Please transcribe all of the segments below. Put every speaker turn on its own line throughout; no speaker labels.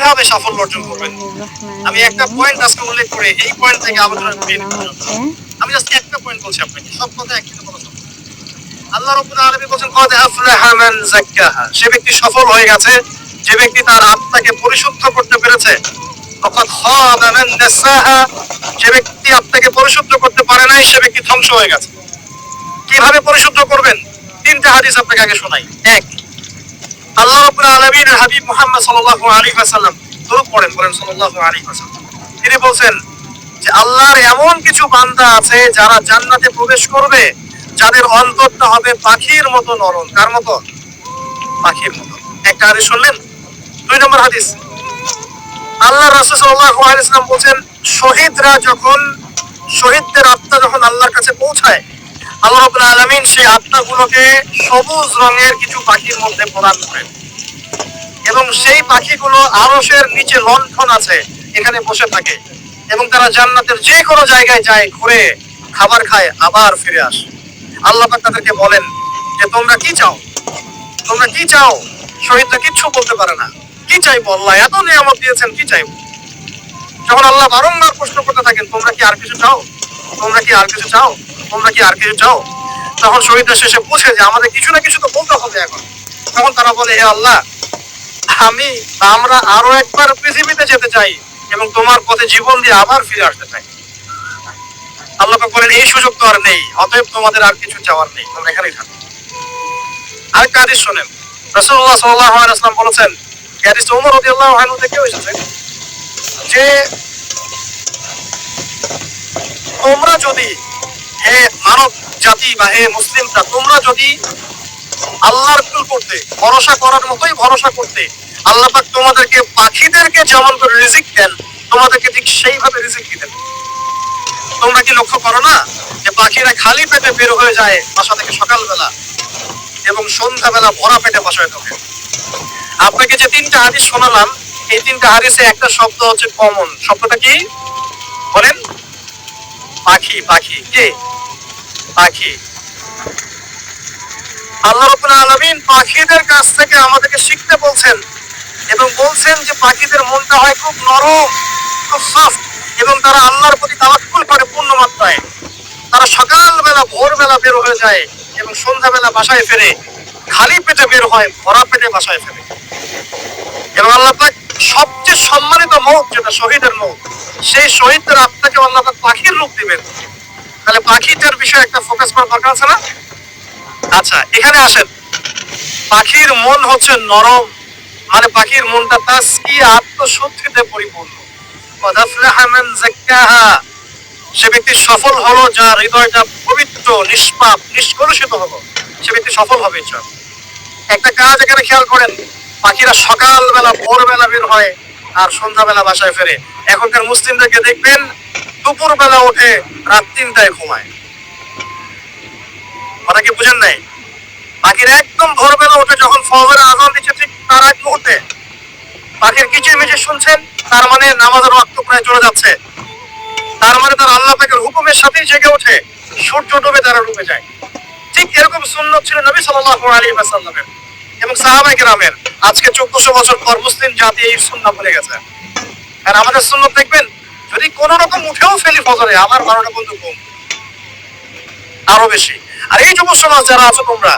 কীভাবে সাফল্য অর্জন করবেন? আমি একটা পয়েন্ট আজকে উল্লেখ করে এই পয়েন্ট থেকে করি আমি জাস্ট একটা পয়েন্ট বলছি আপনাকে, সব কথা বলা আল্লাহ রাব্বুল আলামিন বলেন কদ আফলাহা মান যাক্কাহা। ব্যক্তি সফল হয়ে গেছে, যে ব্যক্তি তার আত্মাকে পরিশুদ্ধ করতে পেরেছে খাবা মান দাসাহা যে ব্যক্তি আত্মাকে পরিশুদ্ধ করতে পারে সে ব্যক্তি ধ্বংস হয়ে গেছে। কীভাবে পরিশুদ্ধ করবেন? তিনটা হাদিস আপনাকে আগে শোনাই। এক আল্লাহ রাব্বুল আলামিনের হাবিব মুহাম্মদ ওয়াসাল্লাম। দরুদ পড়েন, বলেন তিনি যে আল্লাহর এমন কিছু বান্দা আছে যারা জান্নাতে প্রবেশ করবে, যাদের অন্তরটা হবে পাখির মতো নরম। কার মতো? পাখির মতো। একটা হাদিস শুনলেন? দুই নম্বর হাদিস। আল্লাহ রাসূল সাল্লাল্লাহু আলাইহি ওয়াসাল্লাম বলছেন, শহীদরা যখন, শহীদদের আত্মা যখন আল্লাহর কাছে পৌঁছায় আল্লাহ রাব্বুল আলামিন সেই আত্মাগুলোকে সবুজ রঙের কিছু পাখির মধ্যে প্রদান করেন। এবং সেই পাখিগুলো আরশের নিচে লণ্ঠন আছে, এখানে বসে থাকে। এবং তারা জান্নাতের যে কোনো জায়গায় যায়, ঘুরে খাবার খায়, আবার ফিরে আসে। আল্লাহ পাক তাদেরকে বলেন যে, তোমরা কি চাও? তোমরা কি চাও? শহীদরা কিচ্ছু বলতে পারে না। কি চাইব আল্লাহ? এত নিয়ামত দিয়েছেন, কি চাইব? যখন আল্লাহ বারংবার প্রশ্ন করতে থাকেন, তোমরা কি আর কিছু চাও? তোমরা কি আর কিছু চাও? তোমরা কি আর কিছু চাও? তখন শহীদরা শেষে বুঝে যে আমাদের কিছু না কিছু তো বলতে হবে এখন। তখন তারা বলে, হে আল্লাহ, আমি, আমরা আরও একবার পৃথিবীতে যেতে চাই এবং তোমার পথে জীবন দিয়ে আবার ফিরে আসতে চাই। আল্লাহ বলেন, এই সুযোগ তো আর নেই, অতএব তোমাদের আর কিছু চাওয়ার নেই, তোমরা এখানেই থাকো। আরেকটা হাদিস শোনেন। রাসূলুল্লাহ সাল্লাল্লাহু আলাইহি ওয়াসাল্লাম বলেছেন হাদিসটা ওমর রাদিয়াল্লাহু আনহু থেকে এসেছে যে, তোমরা যদি হে মানব জাতি বা হে মুসলিমরা, তোমরা যদি আল্লাহর কুল করতে, ভরসা করার মতোই ভরসা করতে, আল্লাহ পাক তোমাদেরকে পাখিদেরকে যেমন করে রিজিক দেন, তোমাদেরকে ঠিক সেইভাবে রিজিক দিতেন তোমরা কি লক্ষ্য করো না যে পাখিরা খালি পেটে বের হয়ে যায় বাসা থেকে সকালবেলা এবং সন্ধ্যাবেলা ভরা পেটে বাসায় ঢোকে আপনাকে যে তিনটা হাদিস শোনালাম, এই তিনটা হাদিসে একটা শব্দ হচ্ছে কমন শব্দটা কি? বলেন। পাখি পাখি, কে? পাখি। আল্লাহ রাব্বুল আলামিন পাখিদের কাছ থেকে আমাদেরকে শিখতে বলছেন এবং বলছেন যে পাখিদের মনটা হয় খুব নরম, খুব সফট এবং তারা আল্লাহর প্রতি তাওয়াক্কুল করে পূর্ণ মাত্রায় তারা সকালবেলা, ভোরবেলা বের হয়ে যায় এবং সন্ধ্যাবেলা বাসায় ফেরে, খালি পেটে বের হয়, ভরা পেটে বাসায় ফেরে। এবং আল্লাহ পাক সবচেয়ে সম্মানিত মুখ যেটা, শহীদের মুখ সেই শহীদদের আপনাকে আল্লাহ পাখির রূপ দিবেন। তাহলে পাখিটার বিষয়ে একটা ফোকাস করার দরকার আছে না? আচ্ছা এখানে আসেন। পাখির মন হচ্ছে নরম মানে পাখির মনটা তাস্কি আত্মশুদ্ধিতে পরিপূর্ণ। সে ব্যক্তি সফল হলো, যার হৃদয়টা পবিত্র, নিষ্পাপ, নিষ্কলুষিত হলো, সে ব্যক্তি সফল হবে একটা কাজ এখানে খেয়াল করেন পাখিরা সকালবেলা, ভোরবেলা বের হয় আর সন্ধ্যাবেলা বাসায় ফেরে। এখনকার মুসলিমদেরকে দেখবেন, দুপুরবেলা ওঠে রাত তিনটায় ঘুমায়। কথা কি বুঝেন নাই? পাখিরা একদম ভোরবেলা ওঠে যখন ফজরের আজান দিচ্ছে, ঠিক তার এক মুহূর্তে পাখির কিচির মিচির শুনছেন, তার মানে নামাজের ওয়াক্ত প্রায় চলে যাচ্ছে। তার মানে তার আল্লাহ পাকের হুকুমের সাথেই জেগে ওঠে, সূর্য ডুবে তারা ডুবে যায়। ঠিক এরকম সুন্নত ছিল নবী সাল্লাল্লাহু আলাইহি ওয়াসাল্লামের। এবং সাহাবায়ে কেরামের আজকে 1400 বছর পর মুসলিম জাতি এই সুন্নাহ ভুলে গেছে। আর আমাদের সুন্নত দেখবেন, যদি কোনো রকম উঠেও ফেলি ফজরে, আমার বারোটা বন্ধু কম আরও বেশি। আর এই যুব সমাজ যারা আছো তোমরা,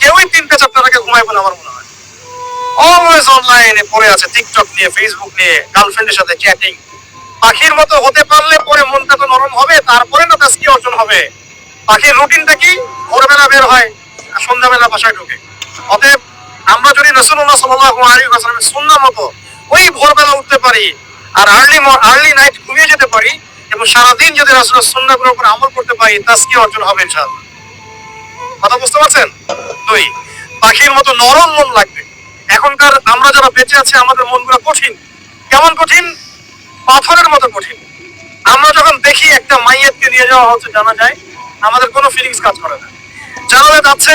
কেউই তিনটা চারটা টাকা ঘুমায় বলে আমার মনে হয়। অলওয়েজ অনলাইনে পড়ে আছে টিকটক নিয়ে ফেসবুক নিয়ে গার্লফ্রেন্ডের সাথে চ্যাটিং পাখির মতো হতে পারলে পরে মনটা তো নরম হবে, তারপরে না তাস্কি অর্জন হবে। পাখির রুটিনটা কি? ভোরবেলা বের হয় সন্ধ্যাবেলা বাসায় ঢোকে। অতএব আমরা যদি রসুল্লাহ মতো ওই ভোরবেলা উঠতে পারি আর আর্লি আর্লি নাইট ঘুমিয়ে যেতে পারি এবং সারাদিন যদি রাসূলের সুন্নাহগুলোর উপর আমল করতে পারি তাস্কি অর্জন হবে ইনশাআল্লাহ? কথা বুঝতে পারছেন? দুই, পাখির মতো নরম মন লাগবে। এখনকার আমরা যারা বেঁচে আছি, আমাদের মনগুলো কঠিন। কেমন কঠিন? পাথরের মতো কঠিন। আমরা যখন দেখি একটা মাইয়াতকে নিয়ে যাওয়া হচ্ছে, জানা যায় আমাদের কোনো ফিলিংস কাজ করে না। জানালে যাচ্ছে